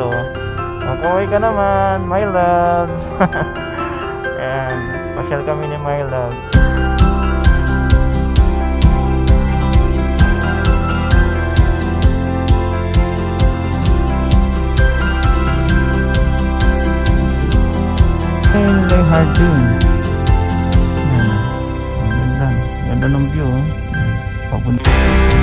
dito. Makaway ka naman, my love. Ayan, pasyal kami ni my love. May hard din. Ayan. Ganda. Ganda ng view. oh. Papunta.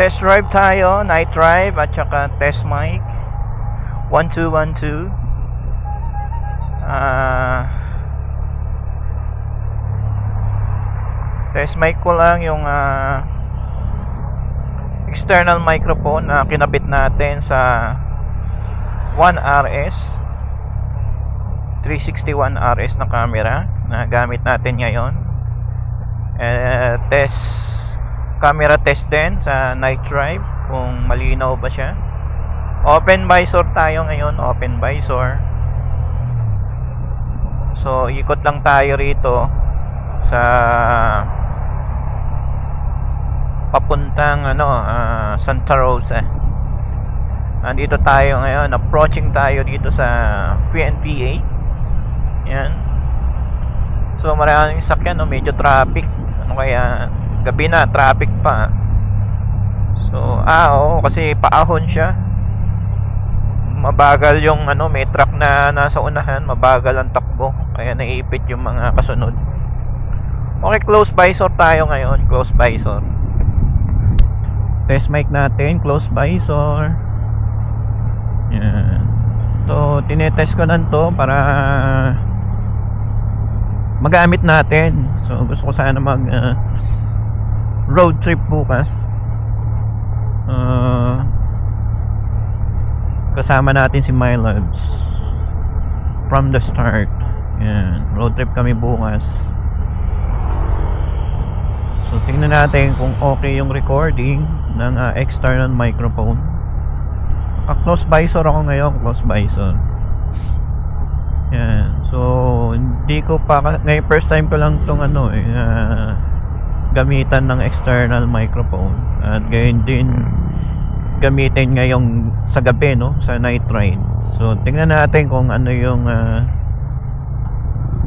Test drive tayo, night drive at saka test mic. 1212. Ah Test mic ko lang yung ah external microphone na kinabit natin sa 1RS 361 RS na camera na gamit natin ngayon eh, test camera test din sa night drive kung malinaw ba siya open visor tayo ngayon open visor so ikot lang tayo rito sa papuntang ano ah, Santa Rosa. Nandito tayo ngayon, approaching tayo dito sa PNPA. Yan. So maraming sakyan, no? medyo traffic. Ano kaya gabi na, traffic pa. So, ah, oo, kasi paahon siya. Mabagal yung ano, may truck na nasa unahan, mabagal ang takbo, kaya naiipit yung mga kasunod. Okay, close visor tayo ngayon, close visor test mic natin close visor yan so tinetest ko lang to para magamit natin so gusto ko sana mag uh, road trip bukas uh, kasama natin si My Loves from the start yan road trip kami bukas So tingnan natin kung okay yung recording ng ah, external microphone. Ah, close visor ako ngayon, close visor. Yan. So hindi ko pa ngayon first time ko lang tong ano eh ah, gamitan ng external microphone at gayon din gamitin ngayong sa gabi no sa night ride. So tingnan natin kung ano yung uh,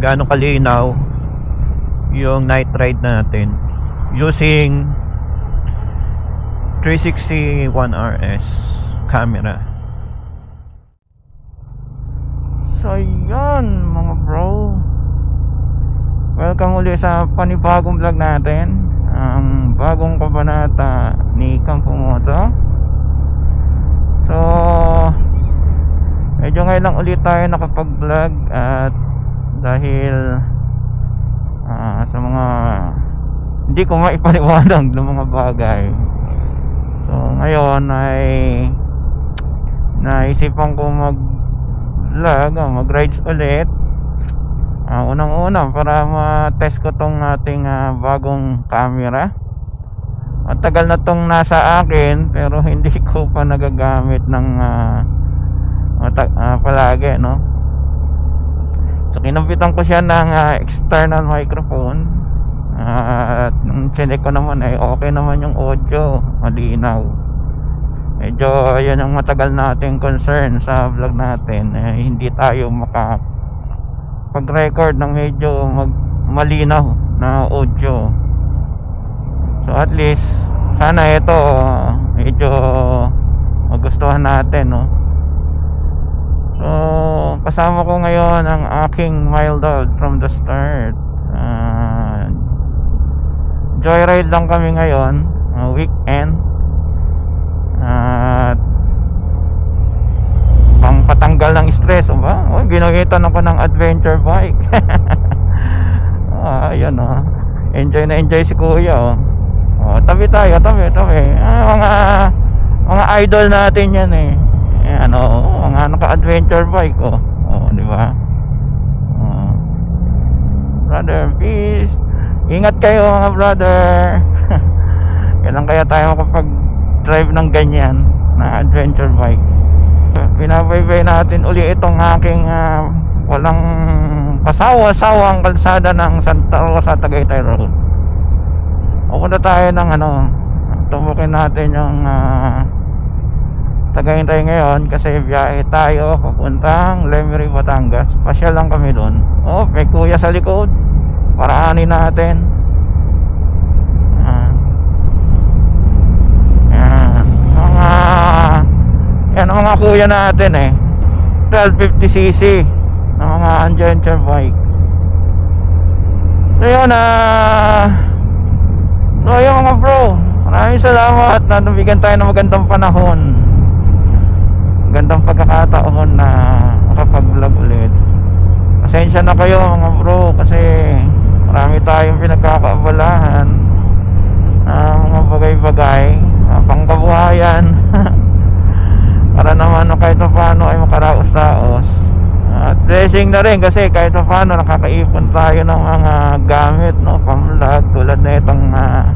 gaano kalinaw yung night ride natin using 360 1RS camera. So yun mga bro. Welcome uli sa panibagong vlog natin. Ang bagong kabanata ni Campo Moto. So medyo ngayon lang ulit tayo nakapag-vlog at dahil ah, sa mga hindi ko maipaliwanag ng mga bagay so ngayon ay naisipan ko mag vlog mag rides ulit Ah, unang una para ma-test ko tong ating ah, bagong camera. Matagal na tong nasa akin pero hindi ko pa nagagamit ng mata- ah, palagi no? So kinampitan ko siya ng ah, external microphone. At nung chinek ko naman ay okay naman yung audio malinaw. Medyo yan ang matagal nating concern sa vlog natin eh, hindi tayo maka pag record ng medyo mag, malinaw na audio. So at least sana ito medyo magustuhan natin no? So kasama ko ngayon ang aking mild dog from the start. Ah, joyride lang kami ngayon uh, weekend ginuhitan ako ng adventure bike ah, ayun oh. enjoy na enjoy si kuya oh. oh tabi tayo tabi tabi ah, mga mga idol natin yan eh Ayan, oh, mga naka-adventure bike oh. Oh, di ba? Oh. Brother, peace. Ingat kayo mga brother. Kailan kaya tayo makapag-drive ng ganyan na adventure bike? Pinabaybay natin uli itong aking ah, walang kasawa-sawang kalsada ng Santa Rosa Tagaytay Road. Pupunta tayo ng ano, tumukin natin yung ah, Tagaytay ngayon kasi biyahe tayo papuntang Lemery, Batangas. Pasyal lang kami doon. Oh, may kuya sa likod. Paraanin natin. Ah. Yan. Mga yan ang mga kuya natin eh. 1250cc na mga adventure bike. So yun ah. So yun mga bro. Maraming salamat na nabigyan tayo ng magandang panahon gandang pagkakataon na makapag-vlog ulit pasensya na kayo mga bro kasi marami tayong pinagkakaabalahan ah, mga bagay-bagay uh, pangkabuhayan para naman no, kahit pa paano ay makaraos-raos. At blessing na rin kasi kahit pa paano nakakaipon tayo ng mga gamit no, pang-vlog tulad na itong ah,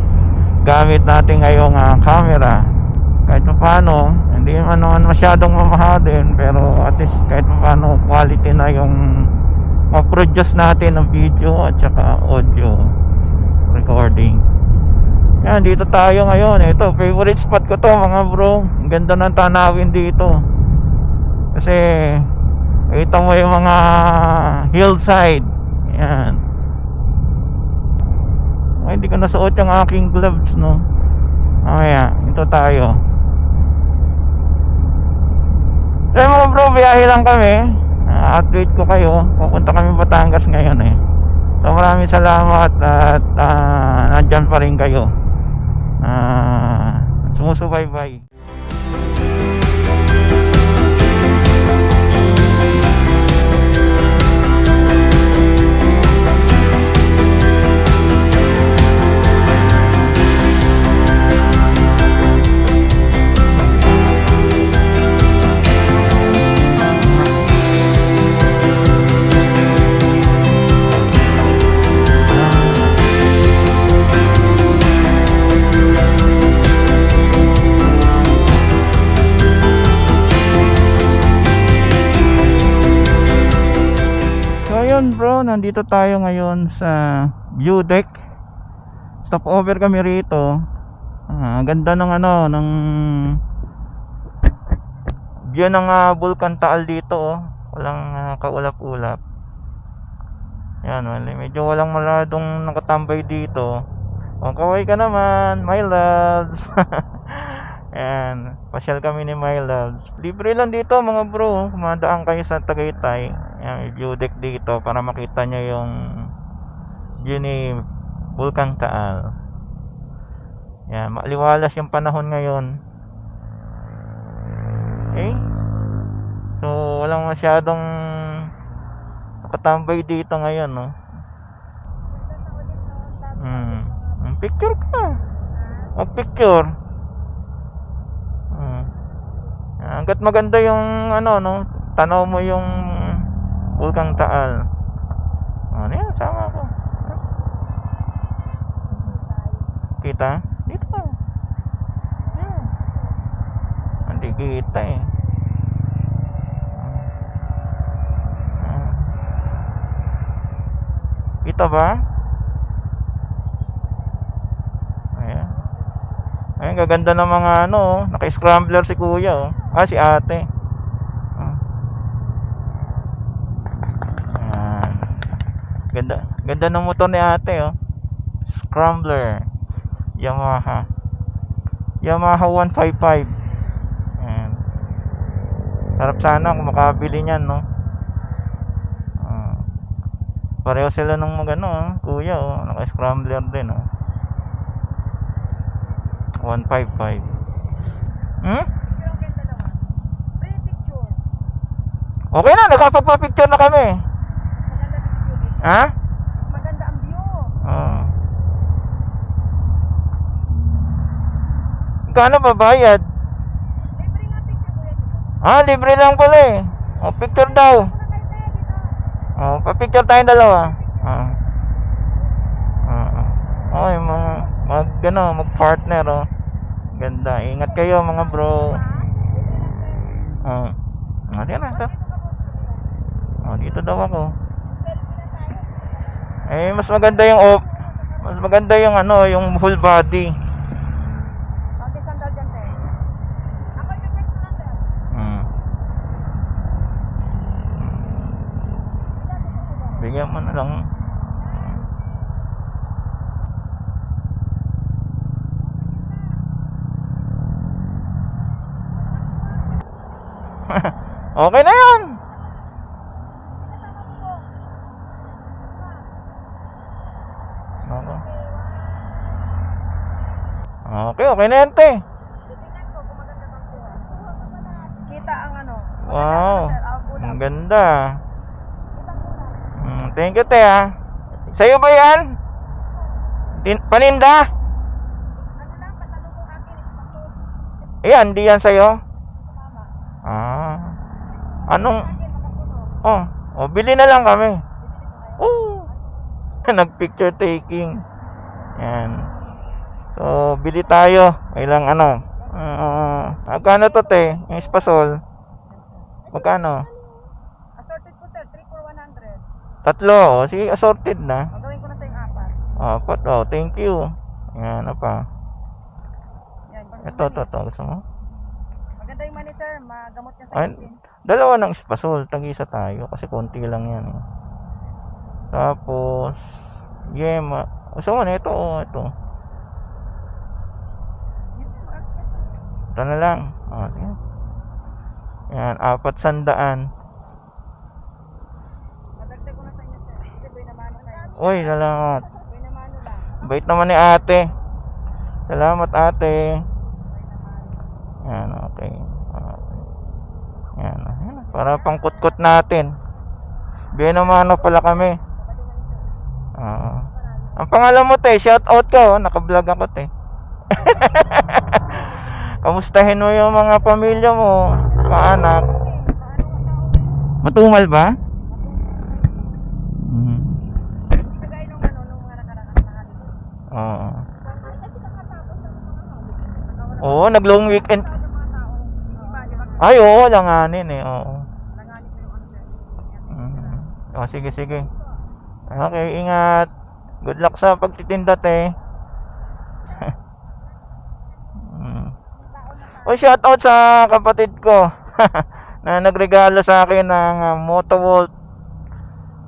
gamit natin ngayong ah, camera. Kahit pa paano hindi man naman masyadong mamahalin pero at least kahit pa paano quality na yung ma-produce natin ng video at saka audio recording yan dito tayo ngayon ito favorite spot ko to mga bro ang ganda ng tanawin dito kasi kita mo yung mga hillside yan ay hindi ko nasuot yung aking gloves no mamaya ito tayo So mga bro, biyahe lang kami. Update ko kayo. Pupunta kami Batangas ngayon eh. So maraming salamat at uh, nandyan pa rin kayo. Uh, sumusubaybay. So nandito tayo ngayon sa view deck. Stop over kami rito. Ah, ganda ng ano, ng view ng ah, Vulcan Taal dito oh. Walang ah, kaulap-ulap. Yan, medyo walang maladong nakatambay dito. Oh, kaway ka naman, my loves. Yan, pasyal kami ni my loves. Libre lang dito mga bro. Kumadaan kayo sa Tagaytay. May view deck dito para makita nyo yung view ni Vulcan Taal. Yan, maliwalas yung panahon ngayon. Okay? So, walang masyadong nakatambay dito ngayon, no? Hmm. Picture ka. Mag-picture. Hmm. Hanggat maganda yung ano, no? Tanaw mo yung Vulkang Taal. Ano yan? Sama ko. Kita? Dito. Yan. Hindi kita eh. Kita ba? Ayan. Ayan, gaganda ng mga ano, oh. naka-scrambler si kuya, oh. Ah, si ate. Ganda, ganda ng motor ni ate, oh. Scrambler. Yamaha. Yamaha 155. Ayan. Sarap sana kung makabili niyan, no. Ah. Pareho sila ng mga ano, oh. kuya, oh. Naka-scrambler din, oh. 155. Hmm? Okay na, nakapagpa-picture na kami. Maganda din view dito. Ha? Maganda ang view. Oo. Kano ba bayad? Libre nga picture dito. Ah, libre lang pala eh. O, picture daw. Oh, pa-picture tayong dalawa. Ah. Ah. Oh, yung mga mag ano, mag-partner oh. Ganda. Ingat kayo mga bro. Ah. Ah, diyan na. ito. Oh, dito daw ako. Eh, mas maganda yung op. Mas maganda yung ano, yung whole body. Konti sandal dyan. Ako yung best lang sir. Hmm. Bigyan mo na lang. okay na yan. Ako. Okay, okay na yan, te. Titingnan ko kung maganda bang kuha. Kita ang ano. Wow. Ang ganda. Mm, thank you, te, ha. Sa'yo ba yan? Tin paninda? Ano. Eh, hindi yan sa'yo? Ah. Anong, oh, oh bili na lang kami. Kayo. Oh. Nag-picture taking. Yan. So, bili tayo. Ilang ano? Ah, magkano to, te? Yung espasol. Magkano? Assorted po sir, 3 for 100. Tatlo. Oh, sige, assorted na. Magawin ko na sa yung apat. Apat. Oh, thank you. Yan, ano pa? Yan. Ito, ito, ito. Gusto mo? Maganda yung money sir, magamot niya sa Ay, dalawa ng espasol. Tag-isa tayo. Kasi konti lang yan. Eh. Tapos, yema. Gusto mo na ito. Oh, ito. Yes, sir, mag- Ito na lang. Ah, yan. Yan, apat sandaan. Naman. Uy, salamat. Naman. Bait naman ni ate. Salamat ate. Naman. Yan, okay. Yan, yan. Para pangkutkot natin. Binamano pala kami. Ah. ang pangalan mo, te, shout out ka, oh. Naka-vlog ako, te. Kamustahin mo yung mga pamilya mo, mga anak. Matumal ba? Holiday. Oo. Oo, nag-long weekend. Ay, oo, langanin eh. Oo. Mm. Oh, sige, sige. Okay, ingat. Good luck sa pagtitinda, te. mm. Oh, shout out sa kapatid ko na nagregalo sa akin ng uh, Motovolt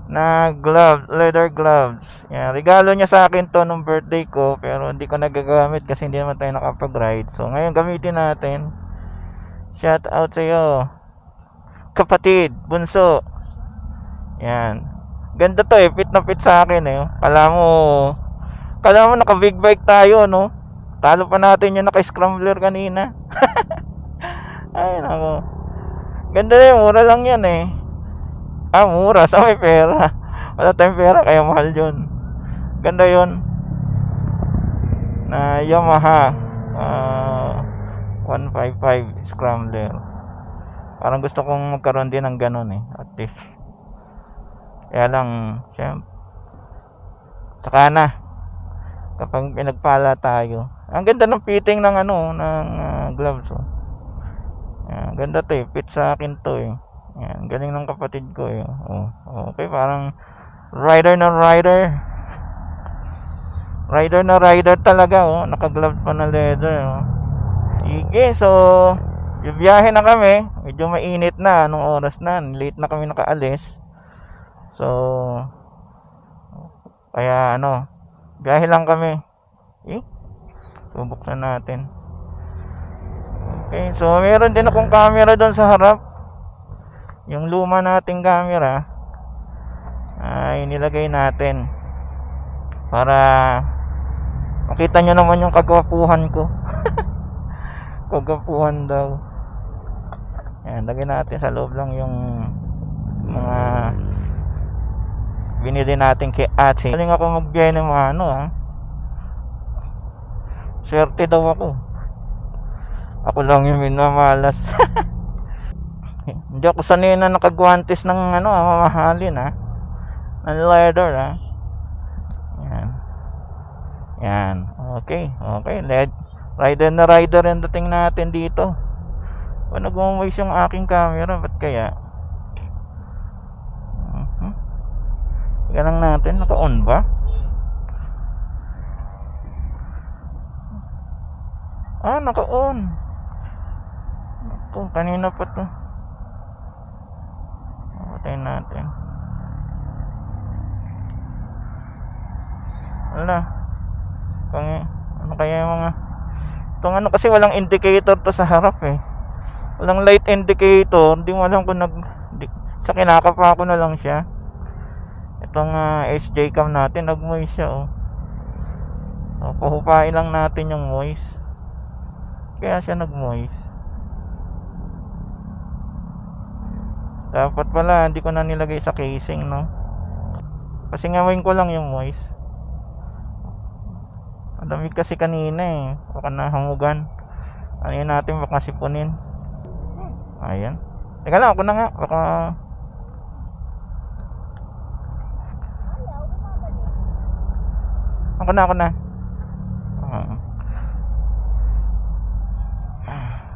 na glove, leather gloves. Yan, regalo niya sa akin to nung birthday ko pero hindi ko nagagamit kasi hindi naman tayo nakapag-ride. So, ngayon gamitin natin. Shout out sa iyo. Kapatid, bunso. Yan. Ganda to eh, fit na fit sa akin eh. Kala mo, kala mo naka big bike tayo, no? Talo pa natin yung naka-scrambler kanina. Ay, nako. Ganda na yun, mura lang yan eh. Ah, mura, sa may pera. Wala tayong pera, kaya mahal yun. Ganda yun. Na Yamaha. ah 155 Scrambler. Parang gusto kong magkaroon din ng ganun eh. At least. Kaya lang, syempre. Saka na. Kapag pinagpala tayo. Ang ganda ng fitting ng ano, ng ah, gloves. Oh. Yan, ganda to eh. Fit sa akin to eh. Yan, galing ng kapatid ko eh. Oh, okay, parang rider na rider. Rider na rider talaga oh. Naka-glove pa na leather oh. Sige, so bibiyahe na kami. Medyo mainit na anong oras na. Late na kami nakaalis. So kaya ano, biyahe lang kami. Eh, subuksan natin. Okay, so meron din akong camera doon sa harap. Yung luma nating camera ay nilagay natin para makita nyo naman yung kagwapuhan ko. kagwapuhan daw. Yan, lagay natin sa loob lang yung mga binili natin kay ate. Galing ako magbiyahe ng mga ano ha. Swerte daw ako. Ako lang yung minamalas. Hindi ako sanay na nakagwantes ng ano, ah, mamahalin ha. Ng leather ha. Yan. Yan. Okay. Okay. Led. Rider na rider yung dating natin dito. Pa nag-umaways yung aking camera. Ba't kaya? Mhm. Teka lang natin. Naka-on ba? Ah, naka-on. Ito, kanina pa to. Patayin natin. Wala. Kung, ano kaya yung mga... Itong ano kasi walang indicator to sa harap eh. Walang light indicator. Hindi mo alam kung nag... Di, sa kinakapa ko na lang siya. Itong ah, SJ cam natin, nag-moist siya oh. So, pahupain lang natin yung moist. Kaya siya nag-moist. Dapat pala, hindi ko na nilagay sa casing, no? Kasi ngawin ko lang yung moist. Malamig kasi kanina eh. Baka nahangugan. Ano yun natin, baka sipunin. Ayan. Teka lang, ako na nga. Baka... Ako na, ako na. Ah.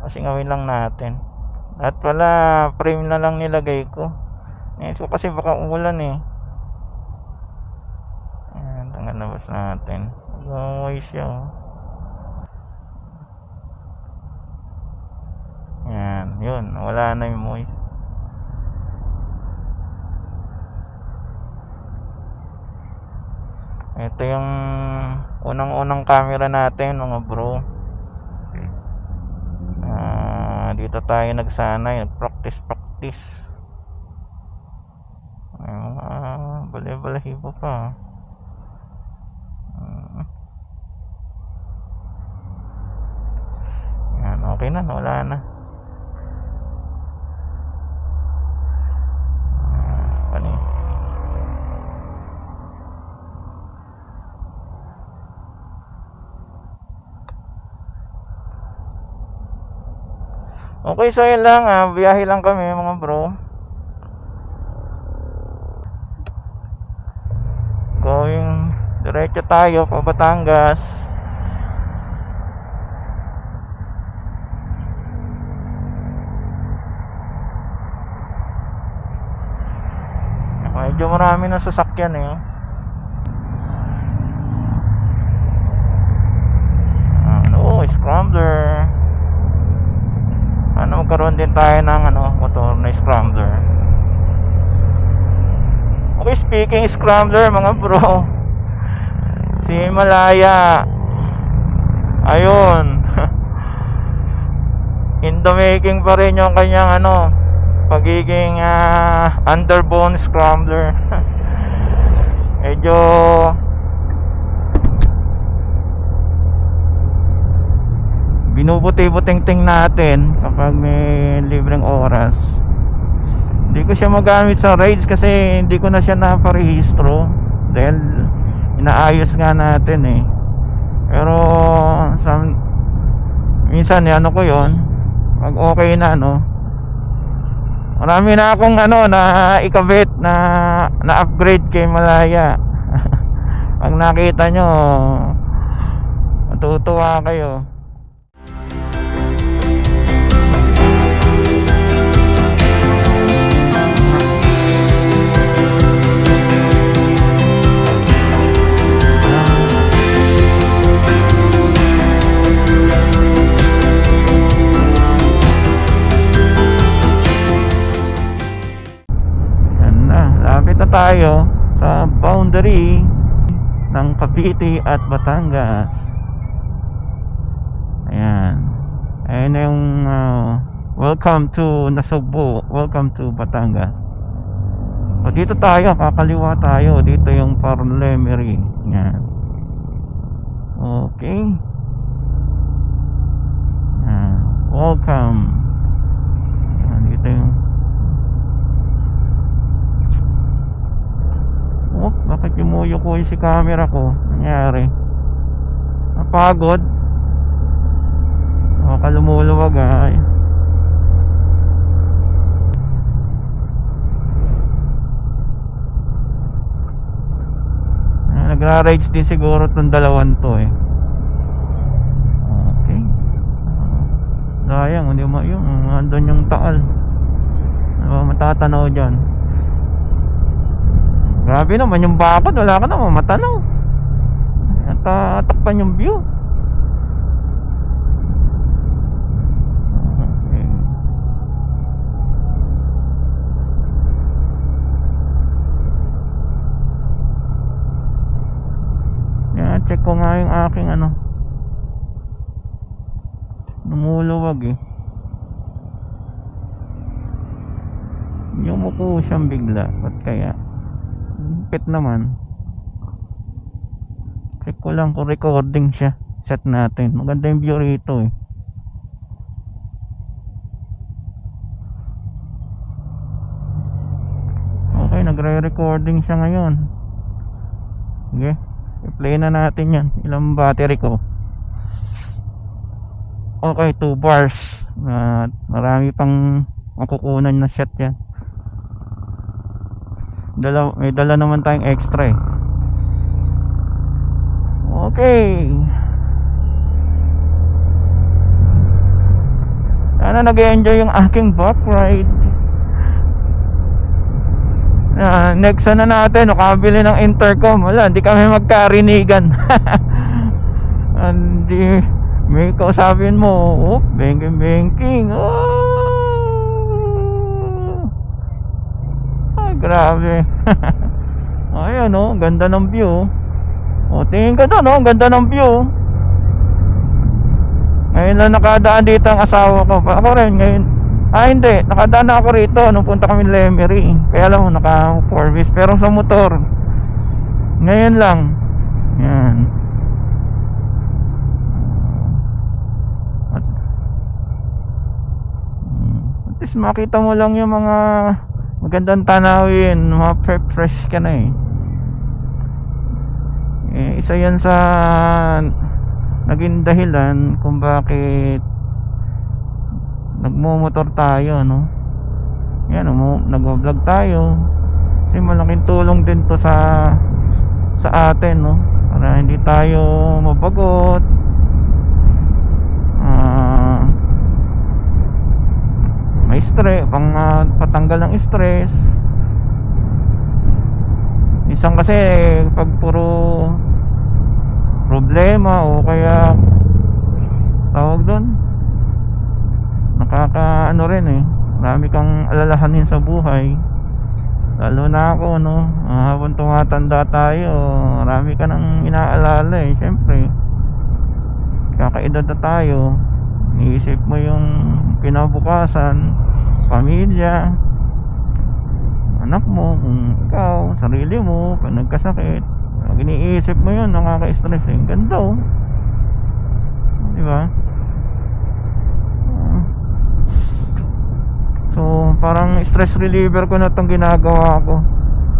Kasi ngawin lang natin. At pala, frame na lang nilagay ko. So kasi baka umulan eh. Ayan, tanggal na bas natin. Gawin siya. oh. Yan, yun. Wala na yung moist. Ito yung unang-unang camera natin, mga bro. Ah, dito tayo nagsanay, nag-practice practice. Ah, bale-balahibo pa. Ah. Yan, okay na, wala na. Okay, so yun lang ah. Biyahe lang kami mga bro. Going diretso tayo pa Batangas. Medyo marami na sasakyan eh. Ano, oh, scrambler. Ano, magkaroon din tayo ng ano, motor na scrambler. Okay, speaking scrambler, mga bro. Si Malaya. Ayun. In the making pa rin yung kanyang ano, pagiging ah, underbone scrambler. Medyo binubuti-buting-ting natin kapag may libreng oras. Hindi ko siya magamit sa rides kasi hindi ko na siya naparehistro dahil inaayos nga natin eh. Pero some, minsan ano ko yon pag okay na ano marami na akong ano na ikabit na na upgrade kay Malaya. Pag nakita nyo matutuwa kayo tayo sa boundary ng Cavite at Batangas. Ayan. Ayan yung ah, welcome to Nasugbo, welcome to Batangas. O dito tayo, kakaliwa tayo. Dito yung Parlemery. Yan. Okay. Yan. Welcome. Yan, dito yung Bakit yumuyuko si camera ko? Nangyari. Napagod. Baka lumuluwag ay. Ah, Nagra-rage din siguro tong dalawan to eh. Okay. Ah, Sayang, hindi mo yung andun yung taal. Ano matatanaw dyan? Grabe naman yung bakod, wala ka naman matanaw. Tatakpan yung view. Check ko nga yung aking ano. Lumuluwag eh. Yumuko siyang bigla. Ba't kaya? Pit naman. Check ko lang kung recording siya. Set natin. Maganda yung view rito eh. Okay, nagre-recording siya ngayon. Sige. I-play na natin yan. Ilang battery ko. Okay, 2 bars. At marami pang makukunan na shot yan. Dala, may dala naman tayong extra eh. Okay. Sana nag-enjoy yung aking back ride. Ah, next na natin, nakabili ng intercom. Wala, hindi kami magkarinigan. Hindi, may kausapin mo. Oh, banking, banking. Oh. Grabe. Ayan, oh, ganda ng view. O, tingin ka doon, oh, ganda ng view. Ngayon lang nakadaan dito ang asawa ko. Ako rin, ngayon. Ah, hindi. Nakadaan na ako rito nung punta kami Lemery. Kaya lang, naka 4 wheels. Pero sa motor, ngayon lang. Yan. At, Hmm. at least makita mo lang yung mga magandang tanawin. Mga pre- fresh ka na eh. Eh, isa yan sa naging dahilan kung bakit nagmo-motor tayo, no? Yan, mo, nagvo-vlog tayo. Kasi malaking tulong din to sa sa atin, no? Para hindi tayo mabagot. Ah, may stress, pang ah, patanggal ng stress. Minsan kasi pag puro problema o kaya tawag doon nakaka ano rin eh. Marami kang alalahanin sa buhay. Lalo na ako no ah, habang tumatanda tayo marami ka nang inaalala eh syempre. Kakaedad na tayo. Iniisip mo yung kinabukasan pamilya anak mo ikaw sarili mo pag nagkasakit pag iniisip mo yun nakaka-stress eh ganda oh. Di ba? So parang stress reliever ko na tong ginagawa ko.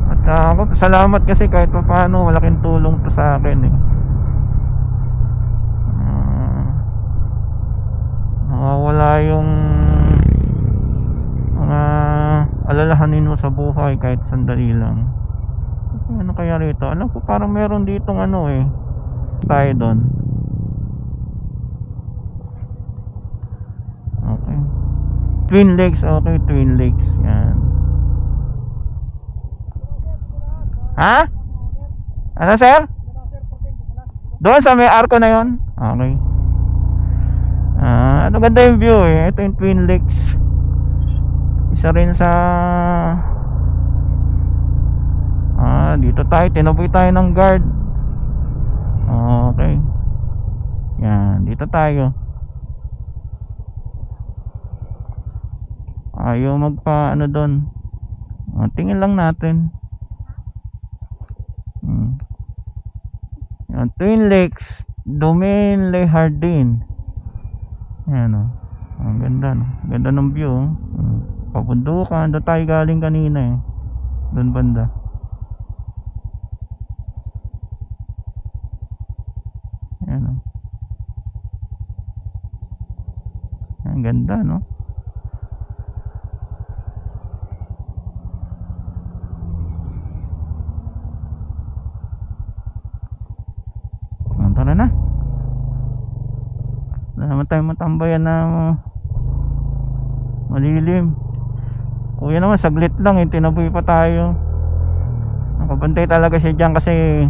At ako salamat kasi kahit pa paano malaking tulong to sa akin eh. Ah, nawawala yung alalahanin mo sa buhay kahit sandali lang. Ano kaya rito? Alam ko parang meron ditong ano eh tayo doon. Okay. Twin lakes okay twin lakes yan. Ha? Ano sir? Doon sa may arko na yon okay. Ah ano ganda yung view eh. Ito yung twin lakes isa rin sa Ah, dito tayo. Tinaboy tayo ng guard. Okay. Yan, dito tayo. Ayaw magpa ano doon. Ah, tingin lang natin. Hmm. Yan, Twin Lakes, Domaine Le Jardin. Yan oh. Ang ganda no. Ganda ng view. oh. Hmm papundukan doon tayo galing kanina eh. Doon banda. Ayan o oh. ang ganda no? Ah, tara na. Wala naman tayong matambayan na uh, malilim kuya ano naman saglit lang eh tinaboy pa tayo. Nakabantay talaga siya dyan kasi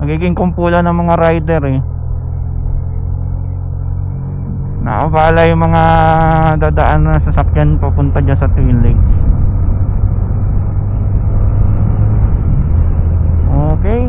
magiging kumpula ng mga rider eh. Nakabala yung mga dadaan na sasakyan papunta dyan sa Twin Lakes. Okay.